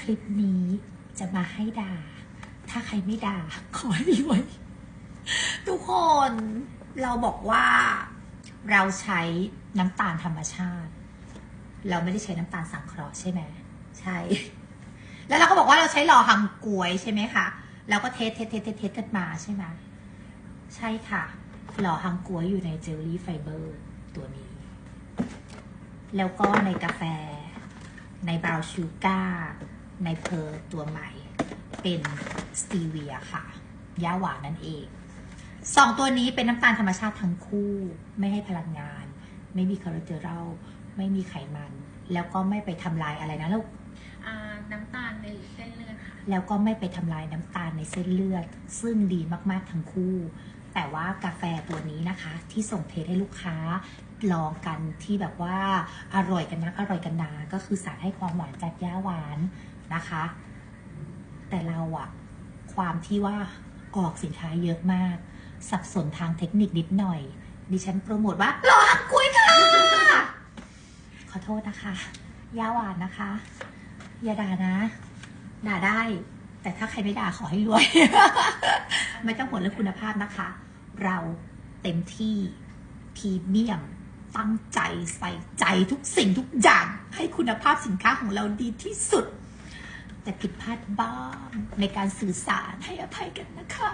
คลิปนี้จะมาให้ด่า ถ้าใครไม่ด่า ขอให้รวยทุกคนเราบอกว่าเราใช้น้ำตาลธรรมชาติ เราไม่ได้ใช้น้ำตาลสังเคราะห์ใช่ไหมใช่ แล้วเราก็บอกว่าเราใช้หล่อหังกวยใช่ไหมคะแล้วก็เทสเทสเทสเทสกันมาใช่ไหมใช่ค่ะ หล่อหังกวยอยู่ในเจลลี่ไฟเบอร์ตัวนี้ แล้วก็ในกาแฟในบราวชูการ์ ในเพอร์ตัวใหม่ เป็นสตีเวียค่ะย่าหวานนั่นเองสองตัวนี้เป็นน้ำตาลธรรมชาติทั้งคู่ ไม่ให้พลังงาน ไม่มีคอเลสเตอรอลไม่มีไขมัน แล้วก็ไม่ไปทำลายอะไรนะลูกอ่าน้ำตาลในเส้นเลือดค่ะ แล้วก็ไม่ไปทำลายน้ำตาลในเส้นเลือด ซึ่งดีมากๆทั้งคู่ แต่ว่ากาแฟตัวนี้นะคะ ที่ส่งเทสให้ลูกค้าลองกันที่แบบว่าอร่อยกันนักอร่อยกันนา ก็คือสารให้ความหวานจากย่าหวาน นะคะ แต่เราอะความที่ว่าออกสินค้าเยอะมาก สับสนทางเทคนิคนิดหน่อย ดิฉันโปรโมทว่าหลอกคุยค่ะ ขอโทษนะคะย่าหวานนะคะ อย่าด่านะ ด่าได้ แต่ถ้าใครไม่ด่าขอให้รวย ไม่ต้องห่วงเรื่องคุณภาพนะคะ เราเต็มที่พรีเมียมตั้งใจใส่ใจทุกสิ่งทุกอย่าง ให้คุณภาพสินค้าของเราดีที่สุด แต่ผิดพลาดบ้างในการสื่อสารให้อภัยกันนะคะ